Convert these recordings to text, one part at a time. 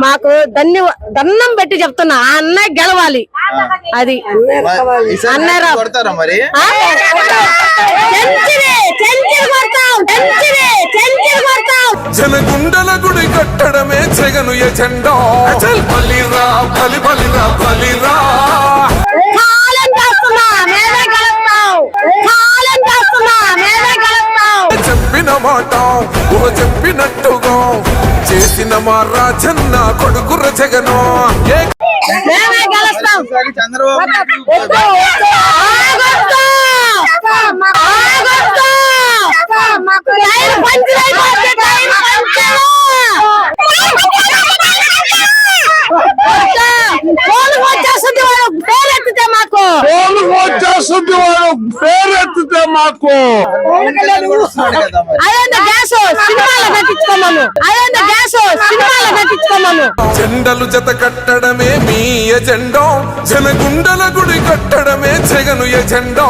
మాకు ధన్య దండం పెట్టి చెప్తున్నా ఆ అన్నయ్య గెలవాలి. అది? కొడతారా మరి? జనగుండల గుడి కట్టడమే జగను ఎజెండా. చల్ బలిరా బలి బలిరా బలిరా చెప్పిన మాట చెప్పినట్టుగా. చేసిన మా రాజన్న కొడుకుర జగను మాకు మాకు మరి అదేందో గ్యాస్ సినిమాలో నటించుకోమను అదేందో గ్యాస్ సినిమాలో నటించుకోమను జెండలు జత కట్టడమే మీ ఎజెండా. జనగుండల గుడి కట్టడమే జగను ఎజెండా.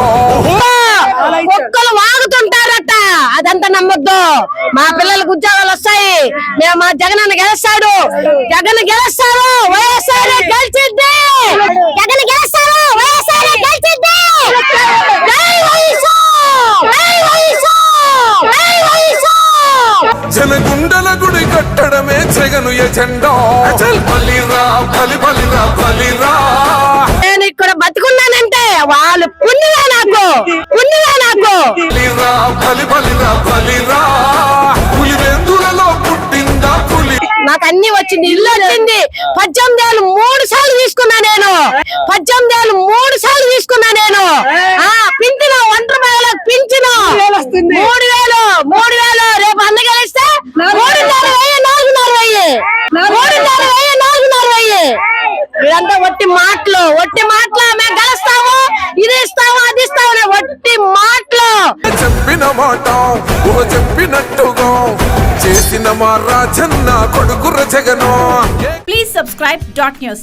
కుక్కలు వాగుతుంటారట. అదంతా నమ్మొద్దు. మా పిల్లలకు ఉద్యోగాలు వస్తాయి. మేము మా జగన్ గెలుస్తాడు. జగన్ గెలుస్తారు గుడి కట్టడమే జగను ఎజెండా. చల్ బలిరా బలి బలిరా బలిరా. నేను ఇక్కడ బతుకున్నానంటే వాళ్ళు పుణ్యమే నాకు. పుణ్యమే నాకు. బలిరా బలి బలిరా బలిరా. పులి వెందులలో పుట్టిందా పులి? నాకు అన్ని వచ్చింది ఇల్లు వచ్చింది. పద్దెనిమిది ఏళ్ళు మూడు సార్లు తీసుకున్నా నేను. పద్దెనిమిది ఏళ్ళు మూడు సార్లు ఒట్టి మాటలు ఒట్టి మాటలు మేము గెలుస్తాము ఇది ఇస్తాము అది ఇస్తాము ఒట్టి మాటలు. చెప్పిన మాట చెప్పినట్టుగా. చేసిన మా రాజన్న కొడుకుర Jagan. Please subscribe dot news.